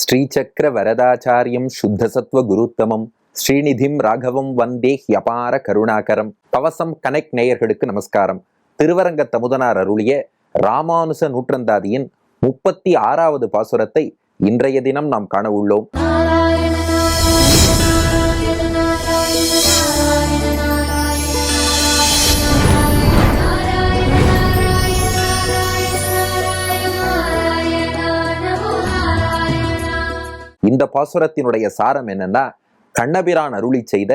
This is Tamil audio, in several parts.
ஸ்ரீசக்கர வரதாச்சாரியம் சுத்தசத்வ குருத்தமம். ஸ்ரீநிதிம் ராகவம் வந்தே ஹியபார கருணாகரம். கவசம் கனெக்ட் நேயர்களுக்கு நமஸ்காரம். திருவரங்க தமுதனார் அருளிய ராமானுச நூற்றந்தாதியின் முப்பத்தி ஆறாவது பாசுரத்தை இன்றைய தினம் நாம் காண உள்ளோம். இந்த பாசுரத்தினுடைய சாரம் என்னன்னா கண்ணபிரான் அருளி செய்த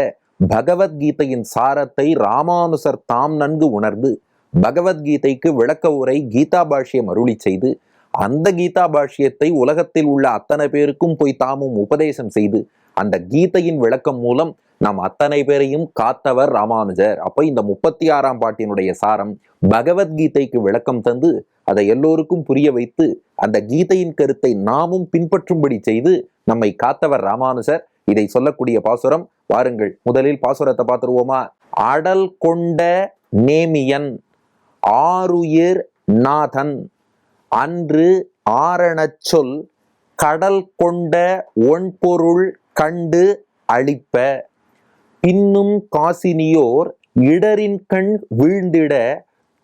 பகவத்கீதையின் சாரத்தை ராமானுசர் தாம் நன்கு உணர்ந்து பகவத்கீதைக்கு விளக்க உரை கீதா பாஷ்யம் அருளி செய்து அந்த கீதா பாஷ்யத்தை உலகத்தில் உள்ள அத்தனை பேருக்கும் போய் தாமும் உபதேசம் செய்து அந்த கீதையின் விளக்கம் மூலம் நாம் அத்தனை பேரையும் காத்தவர் ராமானுஜர். அப்போ இந்த முப்பத்தி ஆறாம் பாட்டினுடைய சாரம் பகவத்கீதைக்கு விளக்கம் தந்து அதை எல்லோருக்கும் புரிய வைத்து அந்த கீதையின் கருத்தை நாமும் பின்பற்றும்படி செய்து நம்மை காத்தவர் ராமானுசர். இதை சொல்லக்கூடிய பாசுரம் வாருங்கள் முதலில் பாசுரத்தை பார்த்துருவோமா? அடல் கொண்ட நேமியன் ஆருயிர் நாதன் அன்று ஆரணச் சொல் கடல் கொண்ட ஒன்பொருள் கண்டு அழிப்ப. பின்னும் காசினியோர் இடரின் கண் வீழ்ந்திட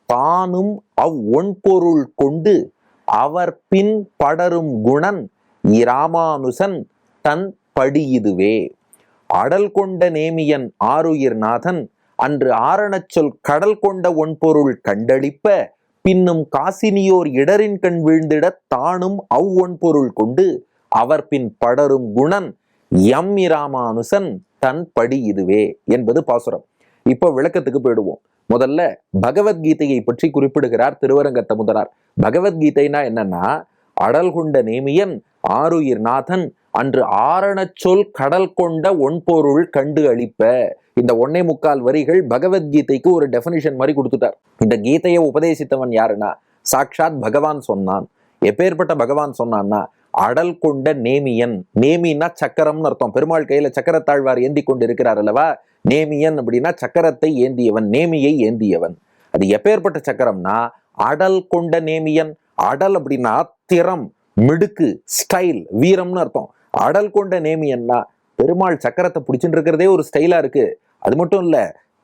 தானும் அவ் ஒன்பொருள் கொண்டு அவர் பின் படரும் குணன் இராமானுசன் தன் படியுதுவே. அடல் கொண்ட நேமியன் ஆருயிர் நாதன் அன்று ஆரணச்சொல் கடல் கொண்ட ஒன்பொருள் கண்டளிப்ப பின்னும் காசினியோர் இடரின் கண் வீழ்ந்திட தானும் அவ் ஒன்பொருள் கொண்டு அவர் பின் படரும் குணன் எம் இராமானுசன் தன் படி இதுவே என்பது பாசுரம். இப்போ விளக்கத்துக்கு போயிடுவோம். முதல்ல பகவத்கீதையை பற்றி குறிப்பிடுகிறார் திருவரங்கத்த முதலார் பகவத்கீதைனா என்னன்னா அடல் கொண்ட நேமியன் ஆருயிர் நாதன் அன்று ஆரணச் சொல் கடல் கொண்ட ஒன்பொருள் கண்டு அளிப்ப இந்த ஒன்னே முக்கால் வரிகள் பகவத்கீதைக்கு ஒரு டெஃபினிஷன் மாதிரி கொடுத்துட்டார். இந்த கீதையை உபதேசித்தவன் யாருன்னா? சாக்ஷாத் பகவான் சொன்னான். எப்பேற்பட்ட பகவான் சொன்னான்னா? அடல் கொண்ட நேமியன். நேமின்னா சக்கரம்னு அர்த்தம். பெருமாள் கையில சக்கரத்தாழ்வார் ஏந்தி கொண்டு இருக்கிறார் அல்லவா? நேமியன் அப்படின்னா சக்கரத்தை ஏந்தியவன் நேமியை ஏந்தியவன். அது எப்பேற்பட்ட சக்கரம்னா? அடல் கொண்ட நேமியன். அடல் அப்படின்னா திறம் மிடுக்கு ஸ்டைல் வீரம்னு அர்த்தம். அடல் கொண்ட நேமியன்னா பெருமாள் சக்கரத்தை பிடிச்சிட்டு இருக்கிறதே ஒரு ஸ்டைலா இருக்கு. அது மட்டும் இல்ல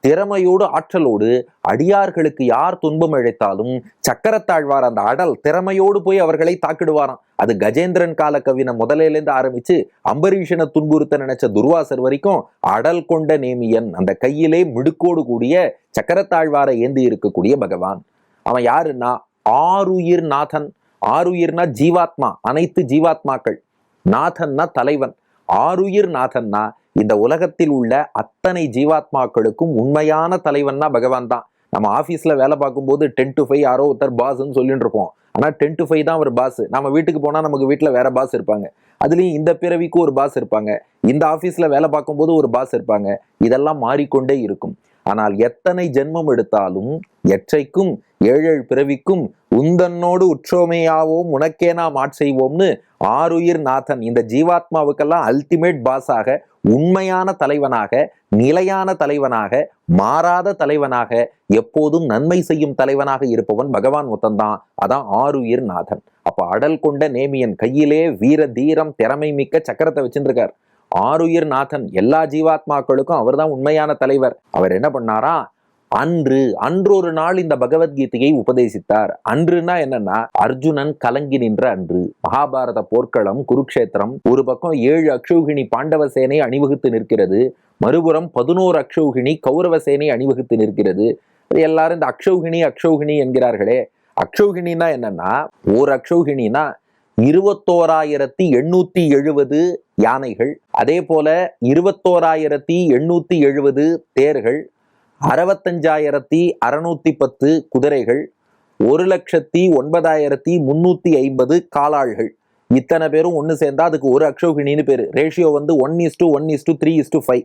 திறமையோடு ஆற்றலோடு அடியார்களுக்கு யார் துன்பம் இழைத்தாலும் சக்கரத்தாழ்வார் அந்த அடல் திறமையோடு போய் அவர்களை தாக்கிடுவாராம். அது கஜேந்திரன் கால கவின முதலையிலேருந்து ஆரம்பிச்சு அம்பரீஷனை துன்புறுத்த நினைச்ச துர்வாசர் வரைக்கும் அடல் கொண்ட நேமியன் அந்த கையிலே மிடுக்கோடு கூடிய சக்கரத்தாழ்வாரை ஏந்தி இருக்கக்கூடிய பகவான். அவன் யாருன்னா ஆருயிர் நாதன். ஆருயிர்னா ஜீவாத்மா அனைத்து ஜீவாத்மாக்கள். நாதன்னா தலைவன். ஆருயிர் நாதன்னா இந்த உலகத்தில் உள்ள அத்தனை ஜீவாத்மாக்களுக்கும் உண்மையான தலைவன்னா பகவான் தான். நம்ம ஆஃபீஸில் வேலை பார்க்கும்போது டென் டு ஃபைவ் யாரோ ஒருத்தர் பாஸ்ன்னு சொல்லிட்டு இருப்போம். ஆனால் டென் டு ஃபைவ் தான் ஒரு பாஸ் நம்ம வீட்டுக்கு போனால் நமக்கு வீட்டில் வேற பாஸ் இருப்பாங்க. அதுலேயும் இந்த பிறவிக்கு ஒரு பாஸ் இருப்பாங்க. இந்த ஆஃபீஸில் வேலை பார்க்கும்போது ஒரு பாஸ் இருப்பாங்க. இதெல்லாம் மாறிக்கொண்டே இருக்கும். ஆனால் எத்தனை ஜென்மம் எடுத்தாலும் எற்றைக்கும் ஏழேழு பிறவிக்கும் உந்தன்னோடு உற்றோமையாவோம் உனக்கே நாம் ஆட்செய்வோம்னு ஆருயிர் நாதன் இந்த ஜீவாத்மாவுக்கெல்லாம் அல்டிமேட் பாஸாக உண்மையான தலைவனாக நிலையான தலைவனாக மாறாத தலைவனாக எப்போதும் நன்மை செய்யும் தலைவனாக இருப்பவன் பகவான் முத்தந்தான் அதான் ஆருயிர் நாதன். அப்ப அடல் கொண்ட நேமியன் கையிலே வீர தீரம் திறமை மிக்க சக்கரத்தை வச்சுருக்கார் ஆறுயிர் நாதன். எல்லா ஜீவாத்மாக்களுக்கும் அவர்தான் உண்மையான தலைவர். அவர் என்ன பண்ணாரா? அன்று அன்றொரு நாள் இந்த பகவத்கீதையை உபதேசித்தார். அன்றுனா என்னன்னா அர்ஜுனன் கலங்கி நின்ற அன்று மகாபாரத போர்க்களம் குருக்ஷேத்திரம் ஒரு பக்கம் ஏழு அக்ஷௌகிணி பாண்டவ சேனை அணிவகுத்து நிற்கிறது மறுபுறம் பதினோரு அக்ஷௌகிணி கௌரவ சேனை அணிவகுத்து நிற்கிறது. எல்லாரும் இந்த அக்ஷௌகிணி அக்ஷௌகிணி என்கிறார்களே. அக்ஷௌகிணினா என்னன்னா ஒரு அக்ஷௌகிணினா இருபத்தோராயிரத்தி எண்ணூத்தி எழுபது யானைகள் அதே போல இருபத்தோராயிரத்தி எண்ணூத்தி எழுபது தேர்கள் அறுபத்தஞ்சாயிரத்தி அறுநூத்தி பத்து குதிரைகள் ஒரு லட்சத்தி ஒன்பதாயிரத்தி முன்னூத்தி ஐம்பது காலாள்கள். இத்தனை பேரும் ஒன்று சேர்ந்தா அதுக்கு ஒரு அக்ஷோகிணின்னு பேர். ரேஷியோ வந்து one is two one is two three is two five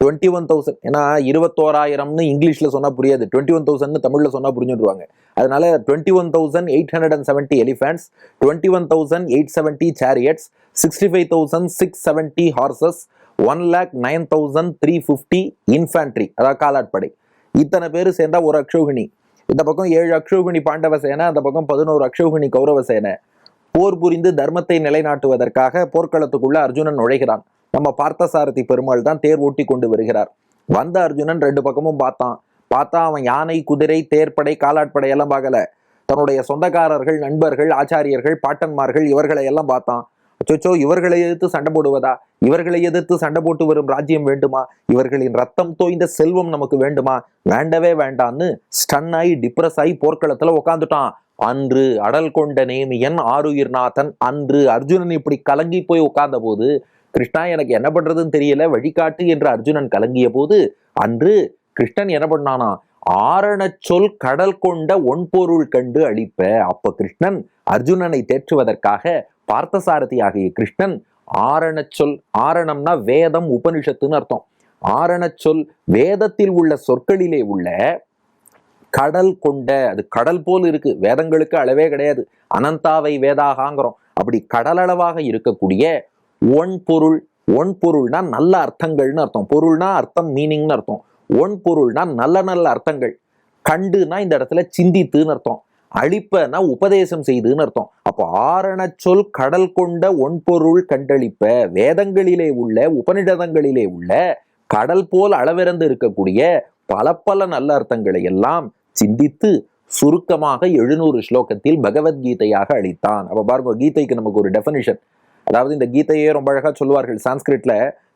twenty one thousand ஏன்னா இருபத்தோராயிரம்னு இங்கிலீஷில் சொன்னால் புரியாது. டுவெண்ட்டி ஒன் தௌசண்ட்னு தமிழில் சொன்னால் புரிஞ்சுடுவாங்க. அதனால twenty one thousand eight hundred and seventy elephants twenty one thousand eight seventy chariots sixty five thousand six seventy horses one lakh nine thousand three fifty infantry அதாவது காலாட்படை. இத்தனை பேர் சேர்ந்தா ஒரு அக்ஷோகிணி. இந்த பக்கம் ஏழு அக்ஷோகிணி பாண்டவ சேனை அந்த பக்கம் பதினோரு அக்ஷோகிணி கௌரவ சேனை. போர் புரிந்து தர்மத்தை நிலைநாட்டுவதற்காக போர்க்களத்துக்குள்ள அர்ஜுனன் நுழைகிறான். நம்ம பார்த்தசாரதி பெருமாள் தான் தேர் ஓட்டி கொண்டு வருகிறார். வந்த அர்ஜுனன் ரெண்டு பக்கமும் பார்த்தான். பார்த்தா அவன் யானை குதிரை தேர்ப்படை காலாட்படை எல்லாம் பார்க்கல. தன்னுடைய சொந்தக்காரர்கள் நண்பர்கள் ஆச்சாரியர்கள் பாட்டன்மார்கள் இவர்களை எல்லாம் பார்த்தான். அச்சோச்சோ இவர்களை எதிர்த்து சண்டை போடுவதா? இவர்களை எதிர்த்து சண்டை போட்டு வரும் ராஜ்யம் வேண்டுமா? இவர்களின் ரத்தம் தோய்ந்த செல்வம் நமக்கு வேண்டுமா? வேண்டவே வேண்டான்னு ஸ்டன் ஆகி டிப்ரெஸ் ஆகி போர்க்களத்துல உட்காந்துட்டான் அன்று அடல் கொண்ட நேமியன் ஆருயிர்நாதன் அன்று அர்ஜுனன் இப்படி கலங்கி போய் உட்கார்ந்த போது கிருஷ்ணா எனக்கு என்ன பண்றதுன்னு தெரியல. வழிகாட்டு என்று அர்ஜுனன் கலங்கிய போது அன்று கிருஷ்ணன் என்ன பண்ணானா ஆரணச்சொல் கடல் கொண்ட ஒன்பொருள் கண்டு அழிப்ப. அப்ப கிருஷ்ணன் அர்ஜுனனை தேற்றுவதற்காக பார்த்தசாரதி ஆகிய கிருஷ்ணன் ஆரணச்சொல் ஆரணம்னா வேதம் உபனிஷத்துன்னு அர்த்தம். ஆரணச்சொல் வேதத்தில் உள்ள சொற்களிலே உள்ள கடல் கொண்ட அது கடல் போல் இருக்கு வேதங்களுக்கு அளவே கிடையாது. அனந்தாவை வேதாகாங்கிறோம். அப்படி கடலளவாக இருக்கக்கூடிய ஒன் பொருள் ஒன் பொருள்னா நல்ல அர்த்தங்கள்னு அர்த்தம். பொருள்னா அர்த்தம் மீனிங்னு அர்த்தம். ஒன் பொருள்னா நல்ல நல்ல அர்த்தங்கள். கண்டுனா இந்த இடத்துல சிந்தித்துன்னு அர்த்தம். அழிப்பனா உபதேசம் செய்துன்னு அர்த்தம். அப்போ ஆரணச்சொல் கடல் கொண்ட ஒன்பொருள் கண்டளிப்ப வேதங்களிலே உள்ள உபனிடதங்களிலே உள்ள கடல் போல் அளவிறந்து இருக்கக்கூடிய பல பல நல்ல அர்த்தங்களை எல்லாம் சிந்தித்து சுருக்கமாக எழுநூறு ஸ்லோகத்தில் பகவத்கீதையாக அளித்தான். அப்ப பாருங்க கீதைக்கு நமக்கு ஒரு டெஃபனிஷன் அதாவது இந்த கீதையே ரொம்ப அழகா சொல்வார்கள் சான்ஸ்கிரிட்ல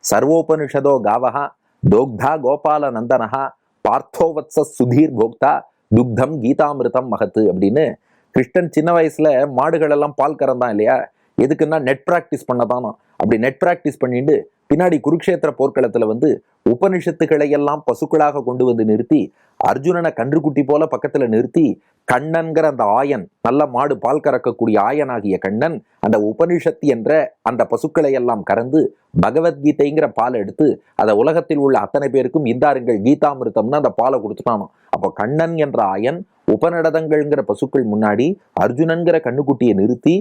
சர்வோபனிஷதோ காவஹா தோக்தா கோபால நந்தனஹா பார்த்தோவத்ச சுதீர் போக்தா துக்தம் கீதாமிருதம் மகத்து அப்படின்னு கிருஷ்ணன் சின்ன வயசுல மாடுகள் எல்லாம் பால் கறந்தான் இல்லையா? எதுக்குன்னா நெட் ப்ராக்டிஸ் பண்ணதானோ அப்படி நெட் பிராக்டிஸ் பண்ணிட்டு பின்னாடி குருக்ஷேத்திர போர்க்களத்துல வந்து உபனிஷத்துக்களை எல்லாம் பசுக்களாக கொண்டு வந்து நிறுத்தி அர்ஜுனனை கன்றுக்குட்டி போல பக்கத்துல நிறுத்தி கண்ணன்கிற அந்த ஆயன் நல்ல மாடு பால் கறக்கக்கூடிய ஆயனாகிய கண்ணன் அந்த உபனிஷத் என்ற அந்த பசுக்களை எல்லாம் கறந்து பகவத்கீதைங்கிற பாலை எடுத்து அதை உலகத்தில் உள்ள அத்தனை பேருக்கும் இந்தாருங்கள் கீதாமிருத்தம்னு அந்த பாலை கொடுத்துட்டானோ. அப்போ கண்ணன் என்ற ஆயன் உபநடதங்கள்ங்கிற பசுக்கள் முன்னாடி அர்ஜுனன்கிற கண்ணுக்குட்டியை நிறுத்தி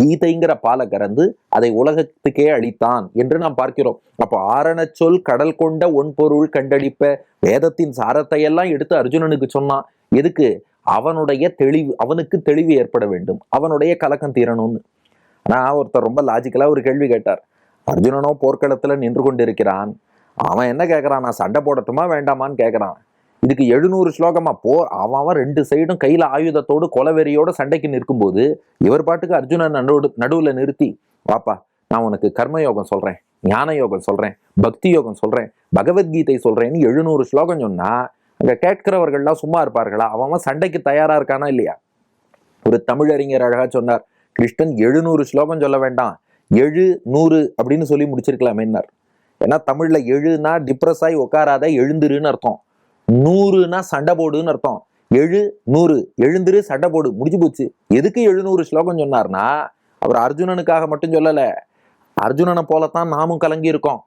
கீதைங்கிற பாலை கறந்து அதை உலகத்துக்கே அளித்தான் என்று நாம் பார்க்கிறோம். அப்போ ஆரணச்சொல் கடல் கொண்ட ஒன்பொருள் கண்டளிப்ப வேதத்தின் சாரத்தை எல்லாம் எடுத்து அர்ஜுனனுக்கு சொன்னான். எதுக்கு? அவனுடைய தெளிவு அவனுக்கு தெளிவு ஏற்பட வேண்டும். அவனுடைய கலக்கம் தீரணும்னு. ஆனால் ஒருத்தர் ரொம்ப லாஜிக்கலா ஒரு கேள்வி கேட்டார். அர்ஜுனனோ போர்க்களத்துல நின்று கொண்டிருக்கிறான். அவன் என்ன கேட்கறான் நான் சண்டை போடட்டுமா வேண்டாமான்னு கேட்கறான் இதுக்கு எழுநூறு ஸ்லோகமா? போ அவன் அவன் ரெண்டு சைடும் கையில ஆயுதத்தோடு கொலவெறியோட சண்டைக்கு நிற்கும்போது இவர் பாட்டுக்கு அர்ஜுனன் நடு நடுவுல நிறுத்தி வாப்பா நான் உனக்கு கர்மயோகம் சொல்றேன் ஞான யோகம் சொல்றேன் பக்தி யோகம் சொல்றேன் பகவத்கீதை சொல்றேன்னு எழுநூறு ஸ்லோகம் சொன்னா அங்க கேட்கிறவர்கள்லாம் சும்மா இருப்பார்களா? அவன் அவன் சண்டைக்கு தயாரா இருக்கானா இல்லையா? ஒரு தமிழறிஞர் அழகா சொன்னார் கிருஷ்ணன் எழுநூறு ஸ்லோகம் சொல்ல வேண்டாம் எழு நூறு அப்படின்னு சொல்லி முடிச்சிருக்கலாமேன்னார். ஏன்னா தமிழ்ல எழுனா டிப்ரெஸ் ஆகி உட்காராத எழுந்துருன்னு அர்த்தம். நூறுனா சண்டை போடுன்னு அர்த்தம். எழு நூறு எழுந்திரு சண்டை போடு. முடிஞ்சு போச்சு. எதுக்கு எழுநூறு ஸ்லோகம் சொன்னார்னா அவர் அர்ஜுனனுக்காக மட்டும் சொல்லல. அர்ஜுனனை போலத்தான் நாமும் கலங்கி இருக்கோம்.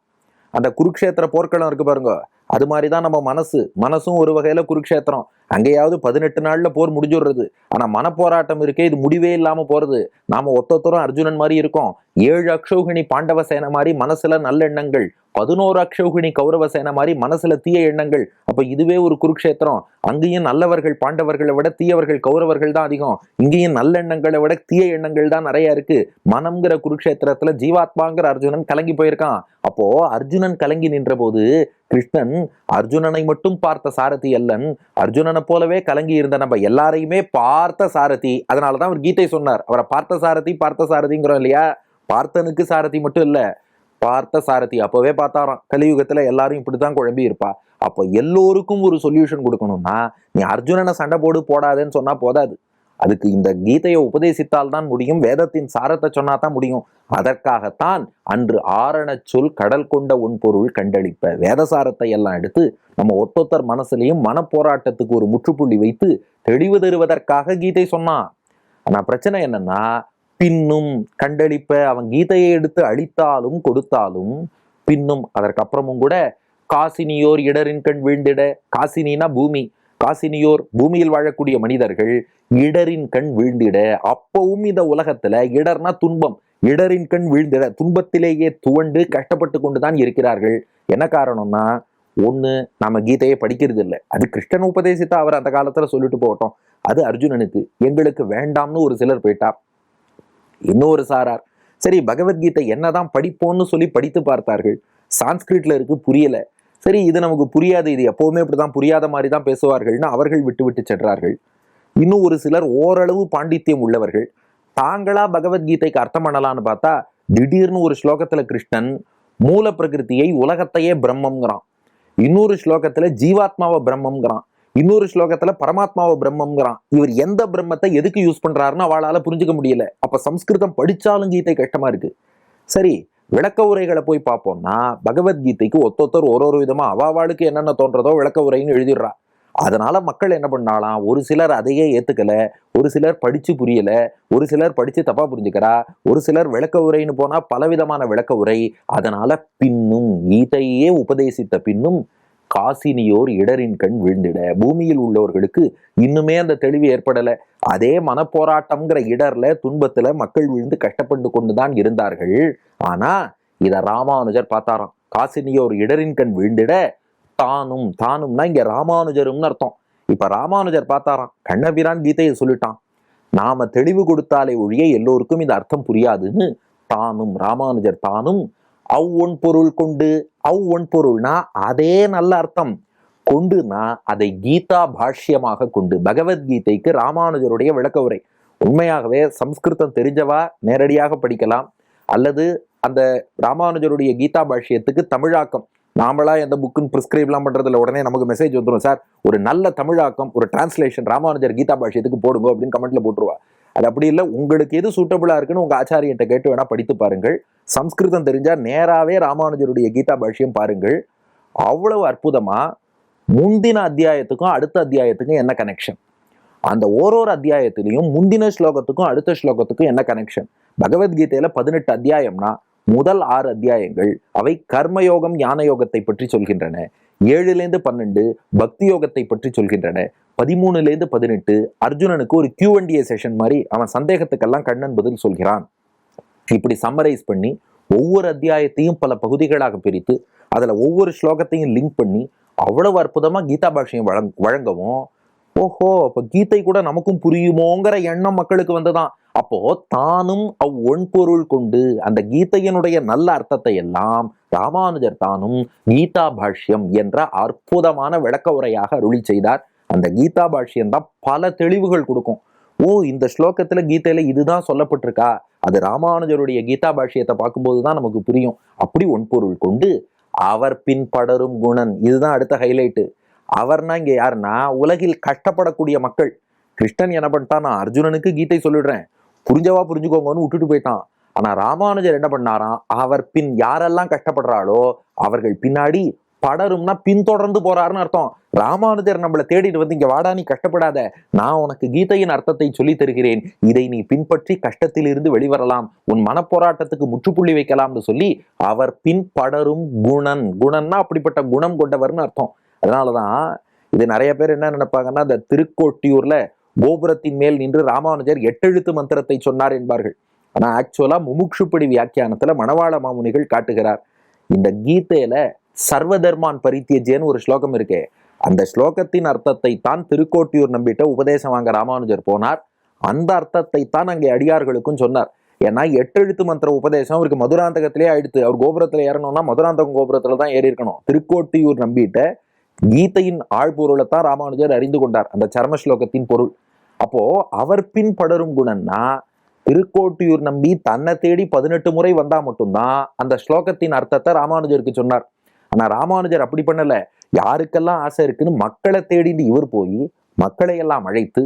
அந்த குருக்ஷேத்திர போர்க்களம் இருக்கு பாருங்க. அது மாதிரி தான் நம்ம மனசு. மனசும் ஒரு வகையில குருக்ஷேத்திரம். அங்கேயாவது பதினெட்டு நாள்ல போர் முடிஞ்சிடுறது. ஆனா மனப்போராட்டம் இருக்கே இது முடிவே இல்லாம போறது. நாம ஒத்தொத்தரும் அர்ஜுனன் மாதிரி இருக்கோம். ஏழு அக்ஷௌகிணி பாண்டவ சேனை மாதிரி மனசுல நல்ல எண்ணங்கள். பதினோரு அக்ஷௌகிணி கௌரவ சேனை மாதிரி மனசுல தீய எண்ணங்கள். அப்போ இதுவே ஒரு குருக்ஷேத்திரம். அங்கேயும் நல்லவர்கள் பாண்டவர்களை விட தீயவர்கள் கௌரவர்கள் தான் அதிகம். இங்கேயும் நல்லெண்ணங்களை விட தீய எண்ணங்கள் தான் நிறைய இருக்கு. மனம்ங்கிற குருக்ஷேத்திரத்தில் ஜீவாத்மாங்கிற அர்ஜுனன் கலங்கி போயிருக்கான். அப்போ அர்ஜுனன் கலங்கி நின்ற போது கிருஷ்ணன் அர்ஜுனனை மட்டும் பார்த்த சாரதி அல்லன். அர்ஜுனன் போலவே கலங்கி இருந்த நம்ம எல்லாரையுமே பார்த்த சாரதி அதனாலதான் அவர் கீதை சொன்னார். அவரை பார்த்த சாரதி பார்த்த சாரதிங்கிறோம் இல்லையா? பார்த்தனுக்கு சாரதி மட்டும் இல்ல பார்த்த சாரதி. அப்பவே பார்த்தாராம். கலியுகத்துல எல்லாரும் இப்படித்தான் குழம்பி இருப்பா. அப்போ எல்லோருக்கும் ஒரு சொல்யூஷன் கொடுக்கணும்னா நீ அர்ஜுனனை சண்டை போடு போடாதேன்னு சொன்னா போதாது. அதுக்கு இந்த கீதையை உபதேசித்தால் தான் முடியும் வேதத்தின் சாரத்தை சொன்னா தான் முடியும். அதற்காகத்தான் அன்று ஆரண சொல் கடல் கொண்ட உன்பொருள் கண்டளிப்ப. வேதசாரத்தை எல்லாம் எடுத்து நம்ம ஒத்தொத்தர் மனசுலையும் மனப்போராட்டத்துக்கு ஒரு முற்றுப்புள்ளி வைத்து தெளிவு தருவதற்காக கீதை சொன்னான். ஆனா பிரச்சனை என்னன்னா பின்னும் கண்டளிப்ப. அவன் கீதையை எடுத்து அழித்தாலும் கொடுத்தாலும் பின்னும் அதற்கப்புறமும் கூட காசினியோர் இடரின் கண் வீழ்ந்திட. காசினினா பூமி. காசினியோர் பூமியில் வாழக்கூடிய மனிதர்கள் இடரின் கண் வீழ்ந்திட அப்பவும் இந்த உலகத்துல இடர்னா துன்பம். இடரின் கண் வீழ்ந்திட துன்பத்திலேயே துவண்டு கஷ்டப்பட்டு கொண்டுதான் இருக்கிறார்கள். என்ன காரணம்னா ஒண்ணு நாம கீதையை படிக்கிறது இல்லை. அது கிருஷ்ணன் உபதேசித்தா அவர் அந்த காலத்துல சொல்லிட்டு போகட்டும். அது அர்ஜுனனுக்கு எங்களுக்கு வேண்டாம்னு ஒரு சிலர் போயிட்டார் இன்னொரு சாரார் சரி பகவத்கீதை என்னதான் படிப்போம்னு சொல்லி படித்து பார்த்தார்கள். சான்ஸ்கிரிட்ல இருக்கு புரியல. சரி இது நமக்கு புரியாது இது எப்பவுமே இப்படிதான் புரியாத மாதிரி தான் பேசுவார்கள்னு அவர்கள் விட்டு விட்டு சென்றார்கள். இன்னும் ஒரு சிலர் ஓரளவு பாண்டித்யம் உள்ளவர்கள். தாங்களா பகவத்கீதைக்கு அர்த்தம் பண்ணலாம்னு பார்த்தா திடீர்னு ஒரு ஸ்லோகத்துல கிருஷ்ணன் மூல பிரகிருதியை உலகத்தையே பிரம்மம்ங்கிறான். இன்னொரு ஸ்லோகத்துல ஜீவாத்மாவை பிரம்மம்ங்கிறான். இன்னொரு ஸ்லோகத்துல பரமாத்மாவை பிரம்மங்கிறான் இவர் எந்த பிரம்மத்தை எதுக்கு யூஸ் பண்றாருன்னு அவளால புரிஞ்சுக்க முடியல. அப்ப சம்ஸ்கிருதம் படிச்சாலும் கீதை கஷ்டமா இருக்கு. சரி விளக்க உரைகளை போய் பார்ப்போம்னா பகவத்கீதைக்கு ஒத்தொத்தர் ஒரு ஒரு விதமாக அவாவாளுக்கு என்னென்ன தோன்றதோ விளக்க உரைன்னு எழுதிடுறா. அதனால மக்கள் என்ன பண்ணாலாம்? ஒரு சிலர் அதையே ஏத்துக்கல ஒரு சிலர் படிச்சு புரியல ஒரு சிலர் படிச்சு தப்பா புரிஞ்சுக்கிறா ஒரு சிலர் விளக்க உரைன்னு போனா பலவிதமான விளக்க உரை. அதனால பின்னும் கீதையே உபதேசித்த பின்னும் காசினியோர் இடரின் கண் விழுந்திட பூமியில் உள்ளவர்களுக்கு இன்னுமே அந்த தெளிவு ஏற்படலை. அதே மனப்போராட்டம்ங்கிற இடர்ல துன்பத்துல மக்கள் விழுந்து கஷ்டப்பட்டு கொண்டுதான் இருந்தார்கள். ஆனா இத ராமானுஜர் பார்த்தாராம். காசினியோர் இடரின் கண் விழுந்திட தானும் தானும்னா இங்க ராமானுஜரும்னு அர்த்தம். இப்ப ராமானுஜர் பார்த்தாராம். கண்ணபிரான் கீதையை சொல்லிட்டான். நாம தெளிவு கொடுத்தாலே ஒழிய எல்லோருக்கும் இந்த அர்த்தம் புரியாதுன்னு தானும் ராமானுஜர் தானும் அவ் ஒன் பொருள் கொண்டு அவ் ஒன் பொருள்னா அதே நல்ல அர்த்தம். கொண்டுனா அதை கீதா பாஷ்யமாக கொண்டு பகவத்கீதைக்கு ராமானுஜருடைய விளக்க உரை உண்மையாகவே சம்ஸ்கிருதம் தெரிஞ்சவா? நேரடியாக படிக்கலாம். அல்லது அந்த ராமானுஜருடைய கீதா பாஷ்யத்துக்கு தமிழாக்கம். நாமளா எந்த புக்குன்னு ப்ரிஸ்கிரைப்லாம் பண்ணுறதுல உடனே நமக்கு மெசேஜ் வந்துடும் சார் ஒரு நல்ல தமிழாக்கம் ஒரு டிரான்ஸ்லேஷன் ராமானுஜர் கீதா பாஷ்யத்துக்கு போடுங்க அப்படின்னு கமெண்ட்ல போட்டுருவா. அது அப்படி இல்லை. உங்களுக்கு எது சூட்டபுளாக இருக்குன்னு உங்கள் ஆச்சாரியன்ட்ட கேட்டு வேணால் படித்து பாருங்கள். சம்ஸ்கிருதம் தெரிஞ்சால் நேராகவே ராமானுஜருடைய கீதா பாஷ்யம் பாருங்கள். அவ்வளவு அற்புதமாக முந்தின அத்தியாயத்துக்கும் அடுத்த அத்தியாயத்துக்கும் என்ன கனெக்ஷன் அந்த ஓரோரு அத்தியாயத்திலையும் முந்தின ஸ்லோகத்துக்கும் அடுத்த ஸ்லோகத்துக்கும் என்ன கனெக்ஷன் பகவத்கீதையில பதினெட்டு அத்தியாயம்னா முதல் ஆறு அத்தியாயங்கள். அவை கர்மயோகம் ஞான யோகத்தை பற்றி சொல்கின்றன. ஏழுலேருந்து பன்னெண்டு பக்தி யோகத்தை பற்றி சொல்கின்றன. பதிமூணுலேருந்து பதினெட்டு அர்ஜுனனுக்கு ஒரு கியூஎன்டிஏ செஷன் மாதிரி அவன் சந்தேகத்துக்கெல்லாம் கண்ணன் பதில் சொல்கிறான். இப்படி சம்மரைஸ் பண்ணி ஒவ்வொரு அத்தியாயத்தையும் பல பகுதிகளாக பிரித்து அதில் ஒவ்வொரு ஸ்லோகத்தையும் லிங்க் பண்ணி அவ்வளவு அற்புதமாக கீதா பாஷையும் வழங் வழங்கவும் ஓஹோ அப்போ கீதை கூட நமக்கும் புரியுமோங்கிற எண்ணம் மக்களுக்கு வந்ததான். அப்போ தானும் அவ் ஒன்பொருள் கொண்டு அந்த கீதையினுடைய நல்ல அர்த்தத்தை எல்லாம் ராமானுஜர் தானும் கீதா பாஷ்யம் என்ற அற்புதமான விளக்க உரையாக அருளி செய்தார். அந்த கீதா பாஷ்யம் தான் பல தெளிவுகள் கொடுக்கும். ஓ இந்த ஸ்லோகத்துல கீதையில இதுதான் சொல்லப்பட்டிருக்கா? அது ராமானுஜருடைய கீதா பாஷ்யத்தை பார்க்கும்போது தான் நமக்கு புரியும். அப்படி ஒன்பொருள் கொண்டு அவர் பின்படரும் குணன் இதுதான் அடுத்த ஹைலைட்டு அவர்னா இங்க யாருன்னா உலகில் கஷ்டப்படக்கூடிய மக்கள். கிருஷ்ணன் என்ன பண்ணிட்டான்? நான் அர்ஜுனனுக்கு கீதை சொல்லிடுறேன். புரிஞ்சவா புரிஞ்சுக்கோங்கன்னு விட்டுட்டு போயிட்டான். ஆனா ராமானுஜர் என்ன பண்ணாராம்? அவர் பின் யாரெல்லாம் கஷ்டப்படுறாளோ அவர்கள் பின்னாடி படரும்னா பின்தொடர்ந்து போறாருன்னு அர்த்தம். ராமானுஜர் நம்மளை தேடிட்டு வந்து இங்க வாடா நீ கஷ்டப்படாத. நான் உனக்கு கீதையின் அர்த்தத்தை சொல்லி தருகிறேன். இதை நீ பின்பற்றி கஷ்டத்திலிருந்து வெளிவரலாம். உன் மனப்போராட்டத்துக்கு முற்றுப்புள்ளி வைக்கலாம்னு சொல்லி அவர் பின் படரும் குணன். குணன்னா அப்படிப்பட்ட குணம் கொண்டவர்னு அர்த்தம். அதனாலதான் இது நிறைய பேர் என்ன நினைப்பாங்கன்னா இந்த திருக்கோட்டியூர்ல கோபுரத்தின் மேல் நின்று ராமானுஜர் எட்டெழுத்து மந்திரத்தை சொன்னார் என்பார்கள். ஆனா ஆக்சுவலா முமுட்சுப்படி வியாக்கியானத்துல மணவாள மாமுனிகள் காட்டுகிறார். இந்த கீதையில சர்வதர்மான் பரித்தியஜேன்னு ஒரு ஸ்லோகம் இருக்கே. அந்த ஸ்லோகத்தின் அர்த்தத்தை தான் திருக்கோட்டியூர் நம்பிட்ட உபதேசம் வாங்க ராமானுஜர் போனார். அந்த அர்த்தத்தை தான் அங்கே அடியார்களுக்கும் சொன்னார். ஏன்னா எட்டெழுத்து மந்திர உபதேசம் அவருக்கு மதுராந்தகத்திலே ஆயிடுத்து. அவர் கோபுரத்தில் ஏறணும்னா மதுராந்தகம் கோபுரத்துல தான் ஏறி இருக்கணும் திருக்கோட்டியூர் நம்பிட்ட கீதையின் ஆழ்பொருளை தான் ராமானுஜர் அறிந்து கொண்டார். அந்த சர்ம ஸ்லோகத்தின் பொருள். அப்போ அவர் பின் படரும் குணன்னா திருக்கோட்டியூர் நம்பி தன்னை தேடி பதினெட்டு முறை வந்தா மட்டும்தான் அந்த ஸ்லோகத்தின் அர்த்தத்தை ராமானுஜருக்கு சொன்னார். ஆனா ராமானுஜர் அப்படி பண்ணல. யாருக்கெல்லாம் ஆசை இருக்குன்னு மக்களை தேடிட்டு இவர் போய் மக்களை எல்லாம் அழைத்து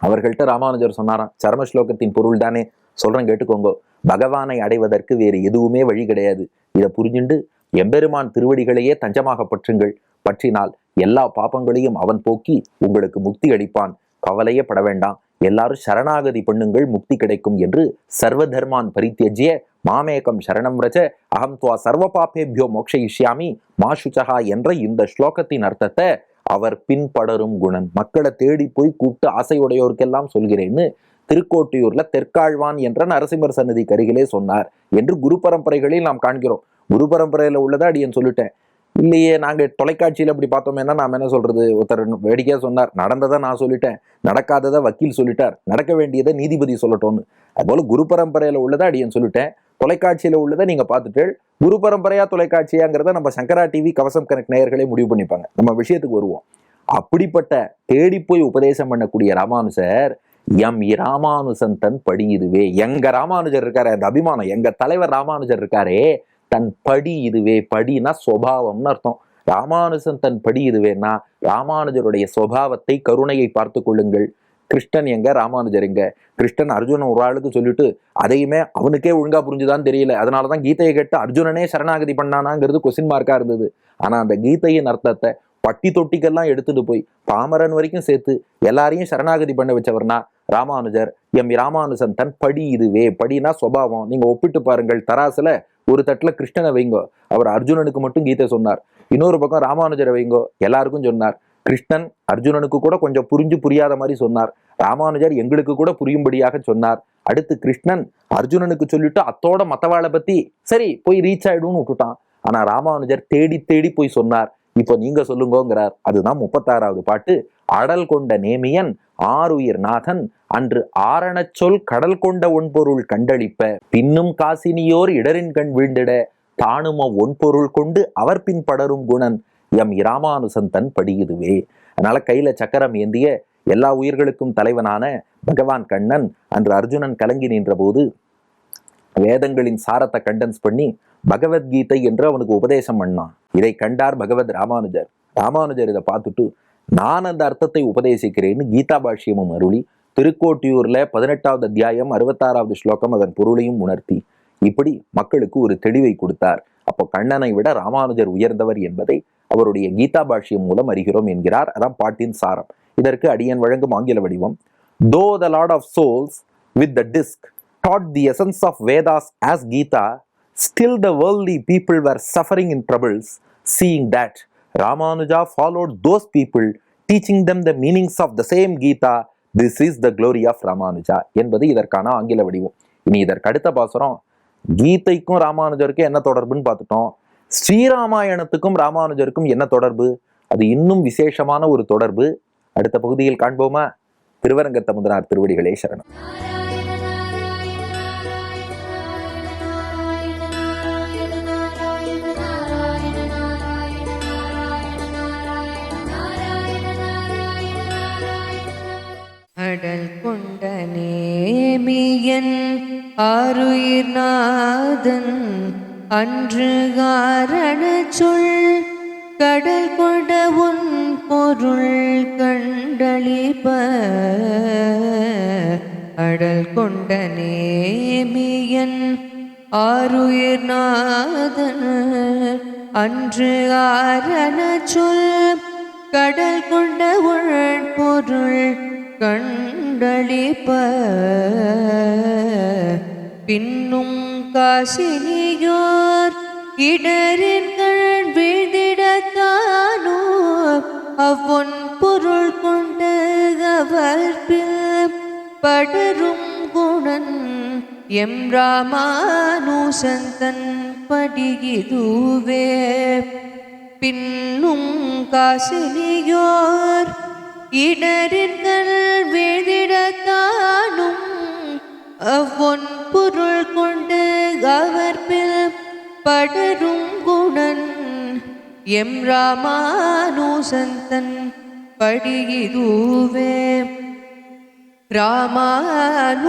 அவர்கள்ட்ட ராமானுஜர் சொன்னாராம் சர்ம ஸ்லோகத்தின் பொருள் தானே? சொல்றேன் கேட்டுக்கோங்க. பகவானை அடைவதற்கு வேறு எதுவுமே வழி கிடையாது. இதை புரிஞ்சுண்டு எம்பெருமான் திருவடிகளையே தஞ்சமாக பற்றுங்கள். பற்றினால் எல்லா பாப்பங்களையும் அவன் போக்கி உங்களுக்கு முக்தி அளிப்பான். கவலையே பட வேண்டாம். எல்லாரும் சரணாகதி பண்ணுங்கள் முக்தி கிடைக்கும் என்று சர்வதர்மான் பரித்தியஜிய மாமேகம் சரணம் ரஜ அகம் துவா சர்வ பாப்பேபியோ மோக்ஷயிஷ்யாமி மா சுச்சகா என்ற இந்த ஸ்லோகத்தின் அர்த்தத்தை அவர் பின்படரும் குணன். மக்களை தேடி போய் கூப்பிட்டு ஆசையுடையோருக்கெல்லாம் சொல்கிறேன்னு திருக்கோட்டியூர்ல தெற்காழ்வான் என்ற நரசிம்மர் சன்னதி கருகிலே சொன்னார் என்று குரு பரம்பரைகளில் நாம் காண்கிறோம். குரு பரம்பரையில உள்ளதா அடியன் சொல்லிட்டேன். இல்லையே நாங்கள் தொலைக்காட்சியில் அப்படி பார்த்தோம்னா நாம் என்ன சொல்கிறது ஒருத்தர் வேடிக்கையாக சொன்னார். நடந்ததை நான் சொல்லிட்டேன். நடக்காததை வக்கீல் சொல்லிட்டார். நடக்க வேண்டியதை நீதிபதி சொல்லட்டோன்னு அதுபோல் குரு பரம்பரையில் உள்ளதை அடியன் சொல்லிட்டேன். தொலைக்காட்சியில் உள்ளதை நீங்கள் பார்த்துட்டு குரு பரம்பரையா தொலைக்காட்சியாங்கிறத நம்ம சங்கரா டிவி கவசம் கனெக்ட் நேயர்களே முடிவு பண்ணிப்பாங்க. நம்ம விஷயத்துக்கு வருவோம். அப்படிப்பட்ட தேடி போய் உபதேசம் பண்ணக்கூடிய ராமானுஜர் எம் ராமானுசன் தன் படி இதுவே எங்க ராமானுஜர் இருக்காரு அந்த அபிமானம். எங்க தலைவர் ராமானுஜர் இருக்காரே தன் படி இதுவே படினா சுவாவம்னு அர்த்தம். ராமானுஜன் தன் படி இதுவேன்னா ராமானுஜருடைய சுவாவத்தை கருணையை பார்த்து கொள்ளுங்கள். கிருஷ்ணன் எங்க? ராமானுஜர் எங்க? கிருஷ்ணன் அர்ஜுனன் ஒரு ஆளுக்கு சொல்லிட்டு அதையுமே அவனுக்கே ஒழுங்கா புரிஞ்சுதான் தெரியல. அதனாலதான் கீதையை கேட்டு அர்ஜுனனே சரணாகதி பண்ணானாங்கிறது கொஸ்டின் மார்க்கா இருந்தது. ஆனா அந்த கீதையின் அர்த்தத்தை பட்டி தொட்டிக்கெல்லாம் எடுத்துட்டு போய் பாமரன் வரைக்கும் சேர்த்து எல்லாரையும் சரணாகதி பண்ண வச்சவர்னா ராமானுஜர். எம். ராமானுஜன் தன் படி இதுவே படினா சுபாவம் நீங்க ஒப்பிட்டு பாருங்கள் தராசுல ஒரு தட்டுல கிருஷ்ணனை வைங்கோ. அவர் அர்ஜுனனுக்கு மட்டும் கீதை சொன்னார். இன்னொரு பக்கம் ராமானுஜரை வைங்கோ. எல்லாருக்கும் சொன்னார். கிருஷ்ணன் அர்ஜுனனுக்கு கூட கொஞ்சம் புரிஞ்சு புரியாத மாதிரி சொன்னார். ராமானுஜர் எங்களுக்கு கூட புரியும்படியாக சொன்னார். அடுத்து கிருஷ்ணன் அர்ஜுனனுக்கு சொல்லிட்டு அத்தோட மத்தவாளை பத்தி சரி போய் ரீச் ஆயிடும்னு விட்டுட்டான். ஆனா ராமானுஜர் தேடி தேடி போய் சொன்னார். இப்போ நீங்க சொல்லுங்கோங்கிறார். அதுதான் முப்பத்தாறாவது பாட்டு. அடல் கொண்ட நேமியன் ஆருயிர் நாதன் அன்று ஆரணச் சொல் கடல் கொண்ட ஒன்பொருள் கண்டளிப்ப பின்னும் காசினியோர் இடரின் கண் வீழ்ந்திட தானும ஒன்பொருள் கொண்டு அவர் பின் படரும் குணன் எம் இராமானுசன் தன் படியுதுவே. அதனால கையில சக்கரம் ஏந்திய எல்லா உயிர்களுக்கும் தலைவனான பகவான் கண்ணன் அன்று அர்ஜுனன் கலங்கி நின்ற போது வேதங்களின் சாரத்தை கண்டன்ஸ் பண்ணி பகவத்கீதை என்று அவனுக்கு உபதேசம் பண்ணான். இதை கண்டார் பகவத் ராமானுஜர். ராமானுஜர் இதை பார்த்துட்டு நான் அந்த அர்த்தத்தை உபதேசிக்கிறேன்னு கீதா பாஷ்யமும் அருளி திருக்கோட்டியூர்ல பதினெட்டாவது அத்தியாயம் அறுபத்தாறாவது ஸ்லோகம் அதன் பொருளையும் உணர்த்தி இப்படி மக்களுக்கு ஒரு தெளிவை கொடுத்தார். அப்போ கண்ணனை விட ராமானுஜர் உயர்ந்தவர் என்பதை அவருடைய கீதா பாஷ்யம் மூலம் அறிகிறோம் என்கிறார். அதான் பாட்டின் சாரம். இதற்கு அடியன் வழங்கும் ஆங்கில வடிவம். Though the lord of souls with the disc that the essence of Vedas as Gita still the worldly people were suffering in troubles seeing that Ramanuja followed those people, teaching them the meanings of the same Gita. This is the glory of Ramanuja என்பது இதற்கான ஆங்கில வடிவம். இனி இதற்கு அடுத்த பாசுரம். கீதைக்கும் ராமானுஜருக்கும் என்ன தொடர்புன்னு பார்த்துட்டோம். ஸ்ரீராமாயணத்துக்கும் ராமானுஜருக்கும் என்ன தொடர்பு? அது இன்னும் விசேஷமான ஒரு தொடர்பு. அடுத்த பகுதியில் காண்போமா? திருவரங்கத்த முதனார் திருவடிகளே சரணம். ஆருயிர் நாதன் அன்று காரண சொல் கடல் கொட உன் பொருள் கண்டளிப்ப. அடல் கொண்ட நேமியன் ஆருயிர் நாதன் அன்று ஆரண சொல் கடல் கொண்ட உள் பொருள் கண்டளிப்ப பின்னும் காசினியோர் இடரின் கண் அவன் பொருள் கொண்ட அவர்பில் படரும் குணன் எம் ராமானுசந்தன் படியிதுவே பின்னும் காசினியோர் இடரின்கள் வேதிடத்தானும் அவ்வொன் பொருள் கொண்டு அவர்பில் படரும் குணன். எம் ராமானுசந்தன் படியிதுவே ராமானுசந்தன்